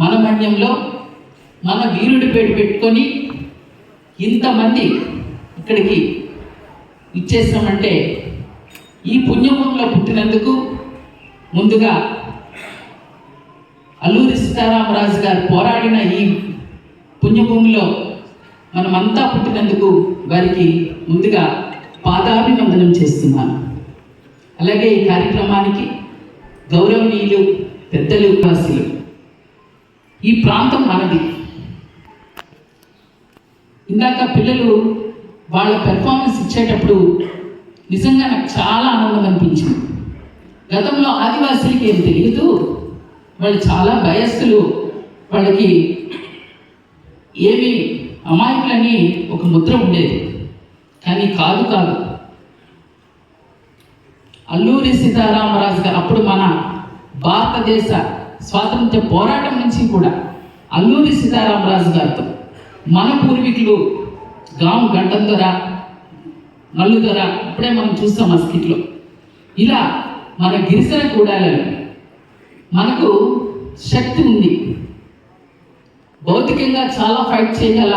మన మన్యంలో మన వీరుడి పేరు పెట్టుకొని ఇంతమంది ఇక్కడికి ఇచ్చేస్తామంటే ఈ పుణ్యభూమిలో పుట్టినందుకు ముందుగా అల్లూరి సీతారామరాజు గారు పోరాడిన ఈ పుణ్యభూమిలో మనమంతా పుట్టినందుకు వారికి ముందుగా పాదాభివందనం చేస్తున్నాను. అలాగే ఈ కార్యక్రమానికి గౌరవనీయులు పెద్దలు వాసులు ఈ ప్రాంతం మనది. ఇందాక పిల్లలు వాళ్ళ పెర్ఫార్మెన్స్ ఇచ్చేటప్పుడు నిజంగా నాకు చాలా ఆనందం అనిపించింది. గతంలో ఆదివాసీలకి ఏం తెలియదు వాళ్ళు చాలా భయస్థులు వాళ్ళకి ఏమి అమాయకులని ఒక ముద్ర ఉండేది. కానీ కాదు కాదు. అల్లూరి సీతారామరాజు గారు అప్పుడు మన భారతదేశ స్వాతంత్ర పోరాటం నుంచి కూడా అల్లూరి సీతారామరాజు గారితో మన పూర్వీకులు గాము గంటం దొర నల్లు దొర ఇప్పుడే మనం చూస్తాం ఆ స్కిట్లో. ఇలా మన గిరిజన కూడాలలో మనకు శక్తి ఉంది. భౌతికంగా చాలా ఫైట్ చేయగల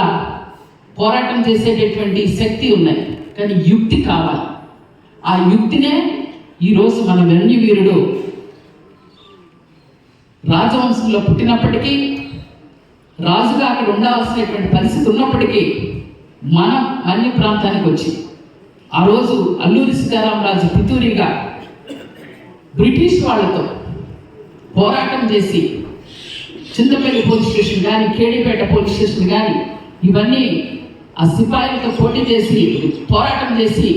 పోరాటం చేసేటటువంటి శక్తి ఉన్నాయి. కానీ యుక్తి కావాలి. ఆ యుక్తినే ఈరోజు మన వెన్యవీరుడు రాజవంశంలో పుట్టినప్పటికీ రాజుగా అక్కడ ఉండాల్సినటువంటి పరిస్థితి ఉన్నప్పటికీ మనం అన్ని ప్రాంతానికి వచ్చి ఆ రోజు అల్లూరి సీతారామరాజు పితూరిగా బ్రిటిష్ వాళ్ళతో పోరాటం చేసి చింతపల్లి పోలీస్ స్టేషన్ కానీ కేడిపేట పోలీస్ స్టేషన్ కానీ ఇవన్నీ ఆ సిపాయిలతో పోటీ చేసి పోరాటం చేసి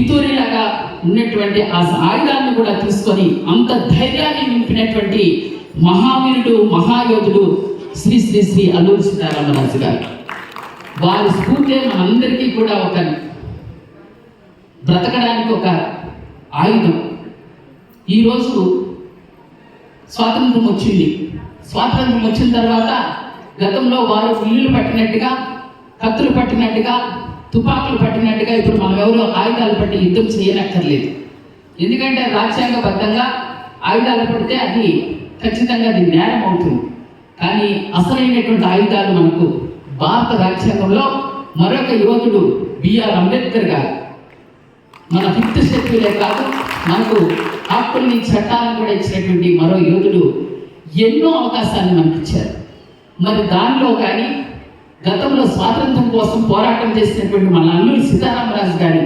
పితూరిలాగా ఉన్నటువంటి ఆ ఆయుధాన్ని కూడా తీసుకొని అంత ధైర్యాన్ని నింపినటువంటి మహావీరుడు మహాయోధుడు శ్రీ శ్రీ శ్రీ అల్లూరి సీతారామరాజు గారు. వారి స్ఫూర్తి మనందరికీ కూడా ఒక బ్రతకడానికి ఒక ఆయుధం. ఈరోజు స్వాతంత్రం వచ్చింది. స్వాతంత్రం వచ్చిన తర్వాత గతంలో వారు ఇల్లులు పట్టినట్టుగా కత్తులు పట్టినట్టుగా తుపాకులు పట్టినట్టుగా ఇప్పుడు మనం ఎవరు ఆయుధాలు పట్టి యుద్ధం చేయనక్కర్లేదు. ఎందుకంటే రాజ్యాంగబద్ధంగా ఆయుధాలు పడితే అది ఖచ్చితంగా అది నేరం అవుతుంది. కానీ అసలైనటువంటి ఆయుధాలు మనకు భారత రాజ్యాంగంలో మరొక యోధుడు బిఆర్ అంబేద్కర్ గారు. మన ఫిఫ్త్ శక్తులే కాదు మనకు హక్కుల్ని చట్టాలను కూడా ఇచ్చినటువంటి మరో యోధుడు ఎన్నో అవకాశాన్ని మనకి ఇచ్చారు మరి దానిలో కానీ గతంలో స్వాతంత్రం కోసం పోరాటం చేసినటువంటి మన అల్లూరి సీతారామరాజు గారి